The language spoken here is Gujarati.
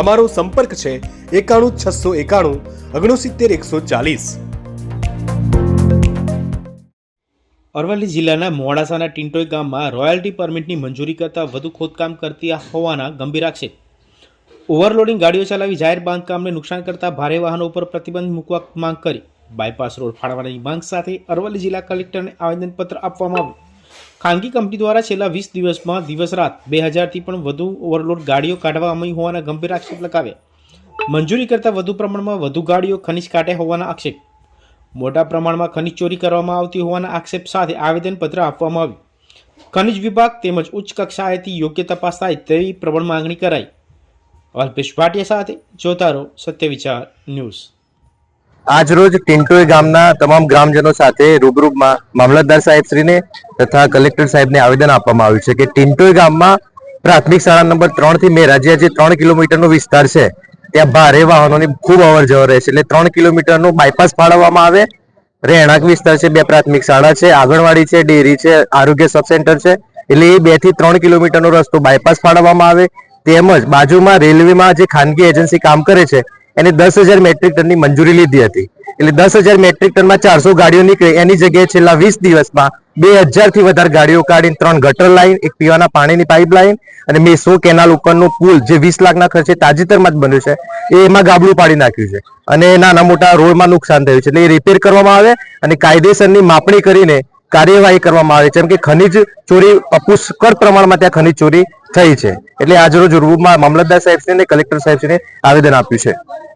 અમારો સંપર્ક છે એકાણું છસો એકાણું ઓગણસિત્તેર એકસો ચાલીસ. અરવલ્લી જિલ્લાના મોડાસાના ટિન્ટોઈ ગામમાં રોયલ્ટી પરમિટની મંજૂરી કરતાં વધુ ખોદકામ કરતી હોવાના ગંભીર આક્ષેપ. ઓવરલોડિંગ ગાડીઓ ચલાવી જાહેર બાંધકામને નુકસાન કરતા ભારે વાહનો ઉપર પ્રતિબંધ મૂકવા માંગ કરી. બાયપાસ રોડ ફાળવાની માંગ સાથે અરવલ્લી જિલ્લા કલેક્ટરને આવેદનપત્ર આપવામાં આવ્યું. ખાનગી કંપની દ્વારા છેલ્લા વીસ દિવસમાં દિવસ રાત બે હજારથી પણ વધુ ઓવરલોડ ગાડીઓ કાઢવામાં હોવાના ગંભીર આક્ષેપ લગાવ્યા. મંજૂરી કરતાં વધુ પ્રમાણમાં વધુ ગાડીઓ ખનિજ કાઢે હોવાના આક્ષેપ. મોટા પ્રમાણમાં ખનિજ ચોરી કરવામાં આવતી હોવાના આક્ષેપ સાથે આવેદનપત્ર આપવામાં આવ્યું. ખનિજ વિભાગ તેમજ ઉચ્ચ કક્ષાએથી યોગ્ય તપાસ થાય તેવી પ્રબળ માંગણી કરાઈ. અલ્પેશ ભાટિયા સાથે જોતા રહો સત્ય વિચાર ન્યૂઝ. આજરોજ ટિન્ટોઈ ગામના તમામ ગ્રામજનો સાથે રૂબરૂમાં મામલતદાર સાહેબ શ્રીને તથા કલેક્ટર સાહેબને આવેદન આપવામાં આવ્યું છે કે ટિન્ટોઈ ગામમાં પ્રાથમિક શાળા નંબર ત્રણથી મેરા જે ત્રણ કિલોમીટરનો વિસ્તાર છે, ત્યાં ભારે વાહનોની ખૂબ અવર જવર રહે છે. એટલે ત્રણ કિલોમીટરનું બાયપાસ ફાળવવામાં આવે. રહેણાંક વિસ્તાર છે, બે પ્રાથમિક શાળા છે, આંગણવાડી છે, ડેરી છે, આરોગ્ય સબ સેન્ટર છે. એટલે એ બેથી ત્રણ કિલોમીટરનો રસ્તો બાયપાસ ફાળવવામાં આવે. તેમજ બાજુમાં રેલવેમાં જે ખાનગી એજન્સી કામ કરે છે એને દસ હજાર મેટ્રિક ટનની મંજૂરી લીધી હતી. એટલે દસ હજાર મેટ્રિક ટનમાં ચારસો ગાડીઓ નીકળે. એની જગ્યાએ છેલ્લા વીસ દિવસમાં બે હજારથી વધારે ગાડીઓ કાઢીને ત્રણ ગટર લાઈન, એક પીવાના પાણીની પાઇપ લાઈન અને મેસો કેનાલ ઉપરનો પુલ જે વીસ લાખના ખર્ચે તાજેતરમાં જ બન્યું છે, એ એમાં ગાબડું પાડી નાખ્યું છે. અને નાના મોટા રોડમાં નુકસાન થયું છે. એટલે એ રિપેર કરવામાં આવે અને કાયદેસરની માપણી કરીને કાર્યવાહી કરવામાં આવે છે. જેમ કે ખનિજ ચોરી પુષ્કળ પ્રમાણમાં ત્યાં ખનિજ ચોરી થઈ છે. એટલે આજરોજ રૂબરૂમાં મામલતદાર સાહેબશ્રીને કલેક્ટર સાહેબશ્રીને આવેદન આપ્યું છે.